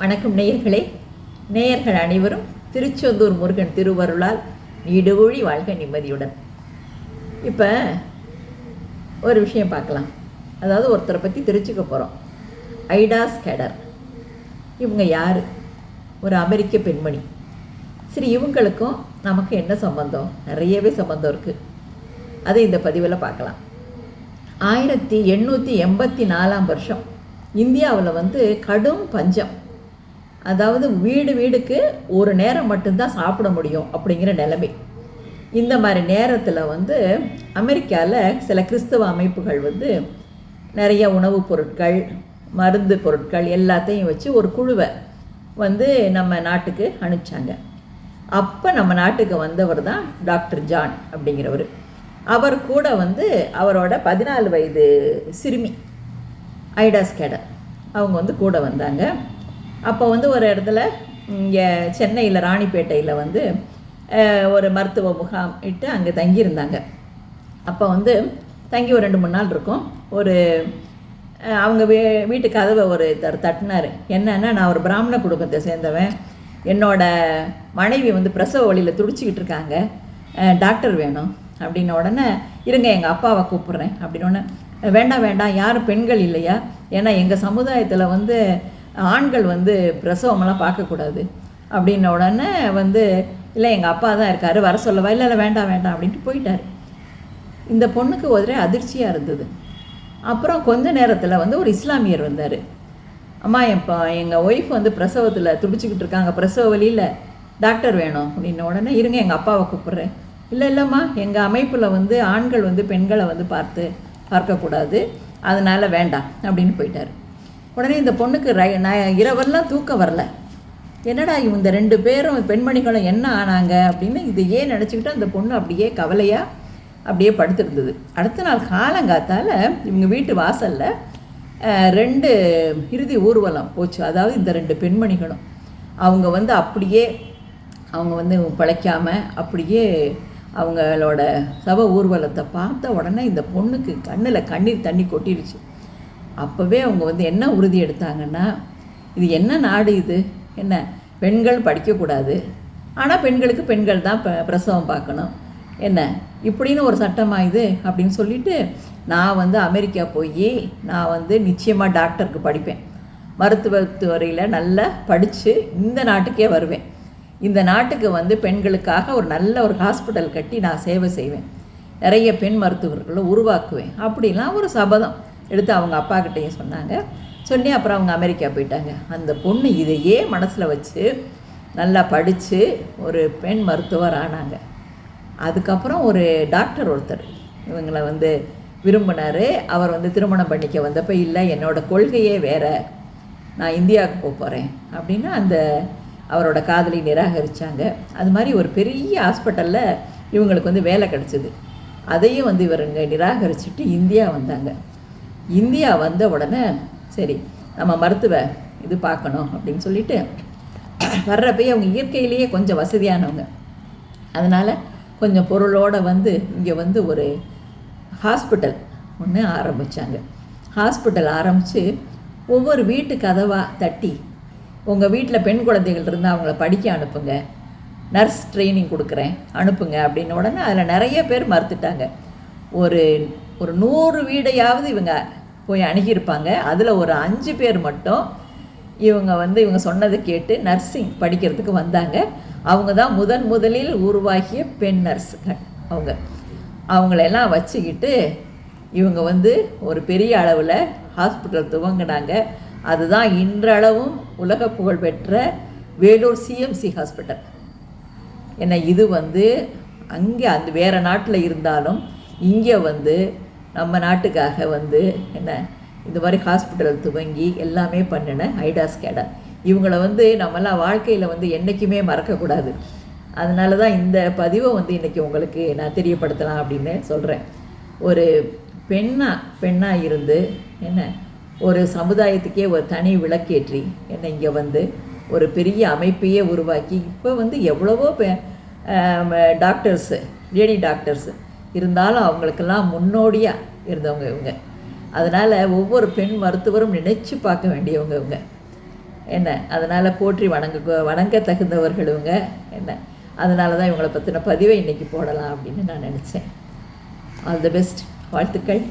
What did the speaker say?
வணக்கம் நேயர்களே. நேயர்கள் அனைவரும் திருச்செந்தூர் முருகன் திருவருளால் நீடுகூழி வாழ்க நிம்மதியுடன். இப்போ ஒரு விஷயம் பார்க்கலாம். அதாவது ஒருத்தரை பற்றி தெரிஞ்சுக்க போகிறோம் ஐடா ஸ்கேடர் இவங்க யார்? ஒரு அமெரிக்க பெண்மணி. சரி இவங்களுக்கும் நமக்கு என்ன சம்பந்தம்? நிறையவே சம்பந்தம் இருக்குது அதை இந்த பதிவில் பார்க்கலாம். ஆயிரத்தி எண்ணூற்றி எண்பத்தி நாலாம் வருஷம் இந்தியாவில் வந்து கடும் பஞ்சம். அதாவது வீடு வீடுக்கு ஒரு நேரம் மட்டும்தான் சாப்பிட முடியும் அப்படிங்கிற நிலைமை. இந்த மாதிரி நேரத்தில் வந்து அமெரிக்காவில் சில கிறிஸ்தவ அமைப்புகள் வந்து நிறைய உணவுப் பொருட்கள் மருந்து பொருட்கள் எல்லாத்தையும் வச்சு ஒரு குழுவை வந்து நம்ம நாட்டுக்கு அனுப்பிச்சாங்க. அப்போ நம்ம நாட்டுக்கு வந்தவர் தான் டாக்டர் ஜான் அப்படிங்கிறவர். அவர் கூட வந்து அவரோட பதினாலு வயது சிறுமி ஐடாஸ் ஸ்கேடர் அவங்க வந்து கூட வந்தாங்க. அப்போ வந்து ஒரு இடத்துல இங்கே சென்னையில் ராணிப்பேட்டையில் வந்து ஒரு மருத்துவ முகாம் இட்டு அங்கே தங்கியிருந்தாங்க. அப்போ வந்து தங்கி ஒரு ரெண்டு மூணு நாள் இருக்கும். ஒரு அவங்க வீ வீட்டு கதவை ஒரு தட்டினார். என்னன்னா நான் ஒரு பிராமண குடும்பத்தை சேர்ந்தவன். என்னோட மனைவி வந்து பிரசவ வழியில் துடிச்சிக்கிட்டு இருக்காங்க. டாக்டர் வேணும். அப்படின்ன உடனே இருங்க எங்கள் அப்பாவை கூப்பிட்றேன். அப்படின்னோடனே வேண்டாம் வேண்டாம் யாரும் பெண்கள் இல்லையா? ஏன்னா எங்கள் சமுதாயத்தில் வந்து ஆண்கள் வந்து பிரசவமெல்லாம் பார்க்கக்கூடாது. அப்படின்ன உடனே வந்து இல்லை எங்கள் அப்பா தான் இருக்கார் வர சொல்லவா? இல்லை இல்லை வேண்டாம் வேண்டாம் அப்படின்ட்டு போயிட்டார். இந்த பொண்ணுக்கு ஒரே அதிர்ச்சியாக இருந்தது. அப்புறம் கொஞ்ச நேரத்தில் வந்து ஒரு இஸ்லாமியர் வந்தார். அம்மா இப்போ எங்கள் ஒய்ஃப் வந்து பிரசவத்தில் துடிச்சிக்கிட்டு இருக்காங்க பிரசவ வழியில். டாக்டர் வேணும். அப்படின்ன உடனே இருங்க எங்கள் அப்பாவை கூப்பிட்றேன். இல்லை இல்லைம்மா எங்கள் அமைப்பில் வந்து ஆண்கள் வந்து பெண்களை வந்து பார்த்து பார்க்கக்கூடாது. அதனால் வேண்டாம் அப்படின்னு போயிட்டார். உடனே இந்த பொண்ணுக்கு ரை நான் இரவெல்லாம் தூக்கம் வரல. என்னடா இந்த ரெண்டு பேரும் பெண்மணிகளும் என்ன ஆனாங்க அப்படின்னு இதையே ஏன் நினச்சிக்கிட்டு அந்த பொண்ணு அப்படியே கவலையாக அப்படியே படுத்துருந்தது. அடுத்த நாள் காலங்காத்தால் இவங்க வீட்டு வாசலில் ரெண்டு இறுதி ஊர்வலம் போச்சு. அதாவது இந்த ரெண்டு பெண்மணிகளும். அவங்க வந்து அப்படியே அவங்க வந்து பிழைக்காமல் அப்படியே அவங்களோட சவ ஊர்வலத்தை பார்த்த உடனே இந்த பொண்ணுக்கு கண்ணில் கண்ணீர் தண்ணி கொட்டிடுச்சு அப்போவே அவங்க வந்து என்ன உறுதி எடுத்தாங்கன்னா இது என்ன நாடு இது? என்ன? பெண்கள் படிக்கக்கூடாது. ஆனால் பெண்களுக்கு பெண்கள் தான் ப- பிரசவம் பார்க்கணும். என்ன? இப்படின்னு ஒரு சட்டமாக இது? அப்படின்னு சொல்லிட்டு நான் வந்து அமெரிக்கா போய் நான் வந்து நிச்சயமாக டாக்டருக்கு படிப்பேன். மருத்துவத்துறையில் நல்லா படித்து இந்த நாட்டுக்கே வருவேன். இந்த நாட்டுக்கு வந்து பெண்களுக்காக ஒரு நல்ல ஒரு ஹாஸ்பிட்டல் கட்டி நான் சேவை செய்வேன். நிறைய பெண் மருத்துவர்களை உருவாக்குவேன். அப்படிலாம் ஒரு சபதம். எடுத்து அவங்க அப்பா கிட்டேயும் சொன்னாங்க. சொல்லி அப்புறம் அவங்க அமெரிக்கா போயிட்டாங்க. அந்த பொண்ணு இதையே மனசில் வச்சு நல்லா படித்து ஒரு பெண் மருத்துவர் ஆனாங்க. அதுக்கப்புறம் ஒரு டாக்டர் ஒருத்தர் இவங்களை வந்து விரும்பினார். அவர் வந்து திருமணம் பண்ணிக்க வந்தப்போ இல்லை என்னோடய கொள்கையே வேற. நான் இந்தியாவுக்கு போக போகிறேன் அப்படின்னு அந்த அவரோட காதலி நிராகரித்தாங்க அது மாதிரி ஒரு பெரிய ஹாஸ்பிட்டலில் இவங்களுக்கு வந்து வேலை கிடச்சிது. அதையும் வந்து இவருங்க நிராகரிச்சுட்டு இந்தியா வந்தாங்க. இந்தியா வந்த உடனே சரி நம்ம மருத்துவ இது பார்க்கணும் அப்படின்னு சொல்லிட்டு வர்றப்பயே அவங்க இயற்கையிலேயே கொஞ்சம் வசதியானவங்க. அதனால் கொஞ்சம் பொருளோடு வந்து இங்கே வந்து ஒரு ஹாஸ்பிட்டல் ஒன்று ஆரம்பித்தாங்க ஹாஸ்பிட்டல் ஆரம்பித்து ஒவ்வொரு வீட்டு கதவாக தட்டி உங்கள் வீட்டில் பெண் குழந்தைகள் இருந்தால் அவங்கள படிக்க அனுப்புங்க நர்ஸ் ட்ரைனிங் கொடுக்குறேன் அனுப்புங்க அப்படின்ன உடனே அதில் நிறைய பேர் மறுத்துட்டாங்க. ஒரு ஒரு நூறு வீடையாவது இவங்க போய் அணுகியிருப்பாங்க. அதில் ஒரு அஞ்சு பேர் மட்டும் இவங்க வந்து இவங்க சொன்னதை கேட்டு நர்சிங் படிக்கிறதுக்கு வந்தாங்க. அவங்க தான் முதன் முதலில் உருவாகிய பெண் நர்ஸுகள் அவங்க. அவங்களெல்லாம் வச்சுக்கிட்டு இவங்க வந்து ஒரு பெரிய அளவில் ஹாஸ்பிட்டல் துவங்கினாங்க. அதுதான் இன்றளவும் உலக புகழ்பெற்ற வேலூர் சிஎம்சி ஹாஸ்பிட்டல். ஏன்னா இது வந்து அங்கே அந்த வேறு நாட்டில் இருந்தாலும் இங்கே வந்து நம்ம நாட்டுக்காக வந்து என்ன இந்த மாதிரி ஹாஸ்பிட்டல் துவங்கி எல்லாமே பண்ணின ஐடாஸ் கேடா இவங்கள வந்து நம்மளாம் வாழ்க்கையில் வந்து என்றைக்குமே மறக்கக்கூடாது. அதனால தான் இந்த பதிவை வந்து இன்றைக்கி உங்களுக்கு நான் தெரியப்படுத்தலாம் அப்படின்னு சொல்கிறேன் ஒரு பெண்ணா பெண்ணாக இருந்து என்ன ஒரு சமுதாயத்துக்கே ஒரு தனி விளக்கேற்றி என்ன இங்கே வந்து ஒரு பெரிய அமைப்பையே உருவாக்கி இப்போ வந்து எவ்வளவோ பெ டாக்டர்ஸு லேடி டாக்டர்ஸு இருந்தாலும் அவங்களுக்கெல்லாம் முன்னோடியாக இருந்தவங்க இவங்க. அதனால் ஒவ்வொரு பெண் மருத்துவரும் நினைச்சு பார்க்க வேண்டியவங்க இவங்க. என்ன? அதனால் போற்றி வணங்க வணங்க தகுந்தவர்கள் இவங்க. என்ன? அதனால தான் இவங்களை பற்றின பதிவை இன்றைக்கி போடலாம் அப்படின்னு நான் நினச்சேன். ஆல் தி பெஸ்ட் வாழ்த்துக்கள்.